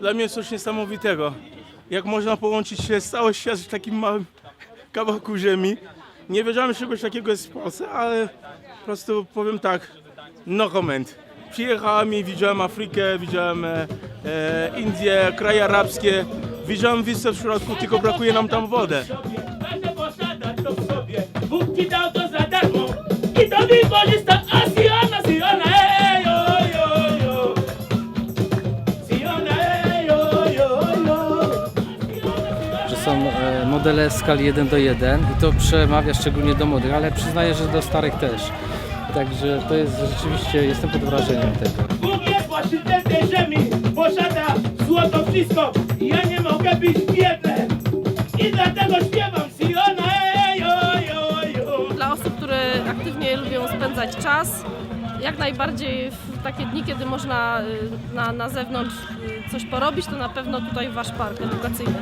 dla mnie jest coś niesamowitego. Jak można połączyć się z cały świat w takim małym kawałku ziemi. Nie wiedziałem, że czegoś takiego jest w Polsce, ale po prostu powiem tak, no comment. Przyjechałem i widziałem Afrykę, widziałem e, e, Indie, kraje arabskie, widziałem Wisłę w środku, tylko brakuje nam tam wodę. Będę posiadać to w sobie. Bóg ci dał to są e, modele skali 1 do 1 i to przemawia szczególnie do młodych, ale przyznaję, że do starych też. Także to jest rzeczywiście, jestem pod wrażeniem tego. Bóg jest właściciel tej ziemi. Posiada złoto wszystko. I ja nie mogę być biedny. I dlatego śpiewam Siona, ej. Dla osób, które aktywnie lubią spędzać czas, jak najbardziej w takie dni, kiedy można y, na, na zewnątrz y, coś porobić, to na pewno tutaj wasz park edukacyjny.